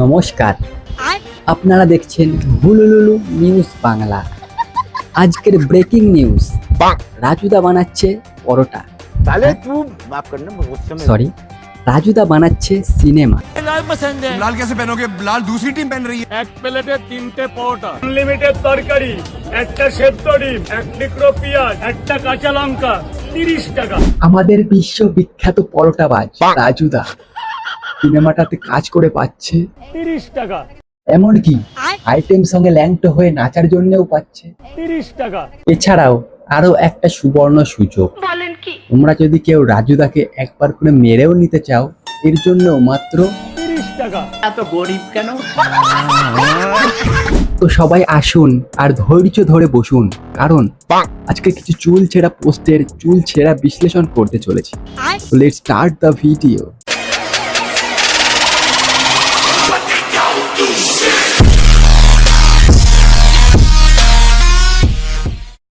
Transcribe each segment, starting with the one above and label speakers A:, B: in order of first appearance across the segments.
A: নমস্কার আপনারা দেখছেন হুলুলুলু নিউজ বাংলা আজকের ব্রেকিং নিউজ রাজুদা বানাচ্ছে পরোটা
B: साले तू माफ करना मैं गुस्से में
A: সরি রাজুদা বানাচ্ছে সিনেমা
B: लाल पसंद है
C: लाल कैसे पहनोगे लाल दूसरी टीम पहन रही है
D: এক প্লেটে তিনটে পরোটা আনলিমিটেড তরকারি একটা সেদ্ধ ডিম এক টুকরো পেঁয়াজ একটা কাঁচা লঙ্কা তিরিশ টাকা
A: আমাদের বিশ্ববিখ্যাত পরোটাবাজ রাজুদা সিনেমাটাতে কাজ করে পাচ্ছে।
D: তিরিশ টাকা।
A: এমনকি আইটেম সঙ্গে ল্যাংটো হয়ে নাচার জন্যও পাচ্ছে।
D: তিরিশ টাকা।
A: এছাড়াও আরও একটা সুবর্ণ সুযোগ। তোমরা যদি কেউ রাজুদাকে একবার করে মেরেও নিতে চাও এর জন্য মাত্র তো সবাই আসুন আর ধৈর্য ধরে বসুন। কারণ আজকে কিছু চুল ছেঁড়া পোস্টের চুল ছেঁড়া বিশ্লেষণ করতে চলেছি। লেট স্টার্ট দ্য ভিডিও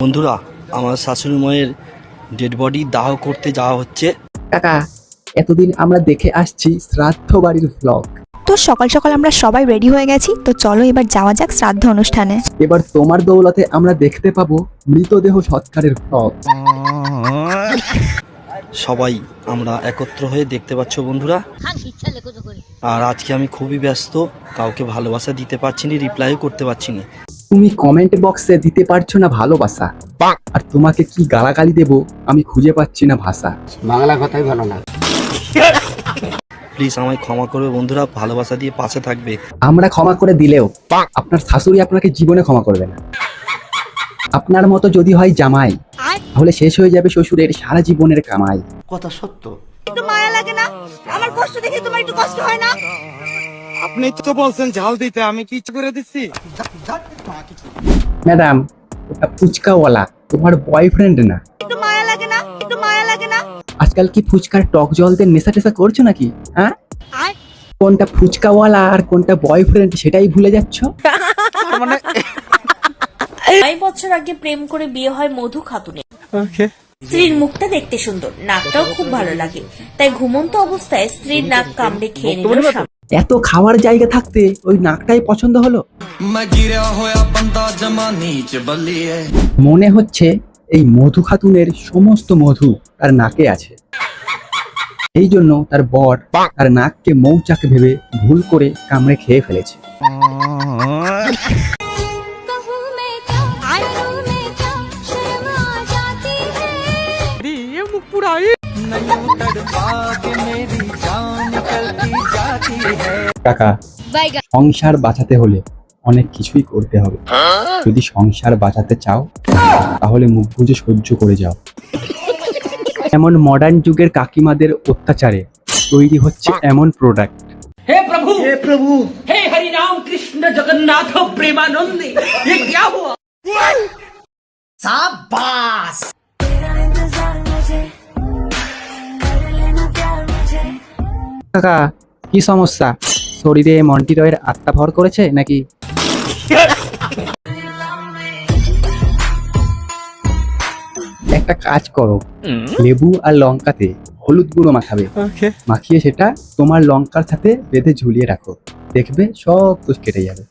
E: বন্ধুরা আমার শাশুড়ি মায়ের ডেড বডি দাহ করতে যাওয়া হচ্ছে।
A: কাকা এতদিন আমরা দেখে আসছি শ্রাদ্ধ বাড়ির ব্লগ
F: তো সকাল সকাল আমরা সবাই রেডি হয়ে গেছি তো চলো এবার যাওয়া যাক শ্রাদ্ধ অনুষ্ঠানে।
A: এবার তোমার দৌলতে আমরা দেখতে পাবো মৃতদেহ সৎকারের ব্লগ
E: সবাই আমরা একত্র হয়ে দেখতে পাচ্ছ বন্ধুরা। আর আজকে আমি খুবই ব্যস্ত কাউকে ভালোবাসা দিতে পারছি না রিপ্লাইও করতে পারছি না।
A: তুমি কমেন্ট বক্সে দিতে পারছ না ভালোবাসা? আর তোমাকে কি গালাগালি দেব আমি খুঁজে পাচ্ছি না ভাষা।
B: বাংলা কথাই ভালো না।
E: প্লিজ আমায় ক্ষমা করবে বন্ধুরা ভালোবাসা দিয়ে পাশে থাকবে।
A: আমরা ক্ষমা করে দিলেও আপনার শাশুড়ি আপনাকে জীবনে ক্ষমা করবে না। আপনার মতো যদি হয় জামাই তাহলে শেষ হয়ে যাবে শ্বশুরের সারা জীবনের কামাই।
G: একটু মায়া লাগে না? আমার কষ্ট দেখে তোমার একটু কষ্ট হয় না?
C: আপনি তো বলছেন ঝাল দিতে আমি কি করে দিচ্ছি?
A: ম্যাডাম ওটা ফুচকাওয়ালা তোমার বয়ফ্রেন্ড না।
G: একটু মায়া লাগে না? একটু মায়া লাগে না?
A: আজকাল কি ফুচকার টক জলদের নেশা টেশা করছ নাকি হ্যাঁ? কোনটা ফুচকাওয়ালা আর কোনটা বয়ফ্রেন্ড সেটাই ভুলে যাচ্ছ?
H: মানে নয় বছর আগে প্রেম করে বিয়ে হয় মধু খাতুনের স্ত্রীর মুখটা দেখতে সুন্দর নাকটাও খুব ভালো লাগে। তাই ঘুমন্ত অবস্থায় স্ত্রীর নাক কামড়ে খেয়ে নিল।
A: এত খাওয়ার জায়গা থাকতে ওই নাকটাই পছন্দ হলো? মনে হচ্ছে এই মধু খাতুনের সমস্ত মধু তার নাকে আছে। এই জন্য তার বর তার নাককে মৌচাক ভেবে ভুল করে কামড়ে খেয়ে ফেলেছে। কাকা সংসার বাঁচাতে হলে অনেক কিছুই করতে হবে। যদি সংসার বাঁচাতে চাও তাহলে মুখ বুঝে সহ্য করে যাও। এমন মডার্ন যুগের কাকিমাদের অত্যাচারে তৈরি হচ্ছে এমন প্রোডাক্ট কাকা কি সমস্যা? শরীরে মন্টি রয়ের আত্মা ভর করেছে নাকি? একটা কাজ করো। লেবু আর লঙ্কাতে হলুদ গুঁড়ো মাখাবে। মাখিয়ে সেটা তোমার লঙ্কার সাথে বেঁধে ঝুলিয়ে রাখো। দেখবে সব দোষ কেটে যাবে।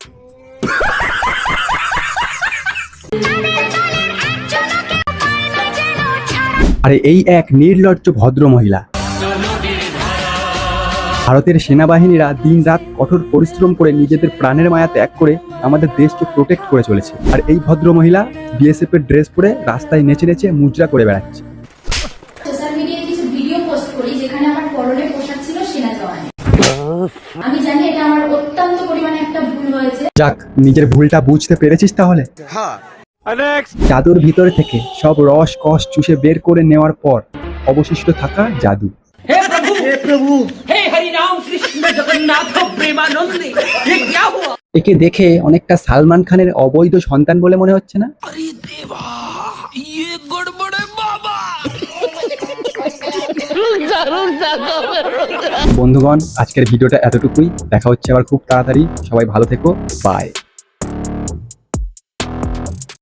A: আরে এই এক নির্লজ্জ ভদ্র মহিলা ভারতের সেনাবাহিনীরা দিনরাত কঠোর পরিশ্রম করে নিজেদের প্রাণের মায়া ত্যাগ করে আমাদের দেশকে প্রোটেক্ট করে চলেছে। আর এই ভদ্র মহিলা বিএসএফ এর ড্রেস পরে রাস্তায় নেচে নেচে মুদ্রা করে বেড়াচ্ছে।
I: সোশ্যাল মিডিয়ায় কিছু ভিডিও পোস্ট করি যেখানে আমার পরনের পোশাক ছিল সেনা জওয়ানে আমি জানি এটা আমার অত্যন্ত পরিমাণে একটা ভুল হয়েছে।
A: যাক নিজের ভুলটা বুঝতে পেরেছিস তাহলে? জাদুর ভিতর থেকে সব রস কষ চুষে বের করে নেওয়ার পর অবশিষ্ট থাকা জাদু। একে দেখে অনেকটা সালমান খানের অবৈধ সন্তান বলে মনে হচ্ছে না? বন্ধুগণ আজকের ভিডিওটা এতটুকুই। দেখা হচ্ছে আবার খুব তাড়াতাড়ি। সবাই ভালো থেকো। বাই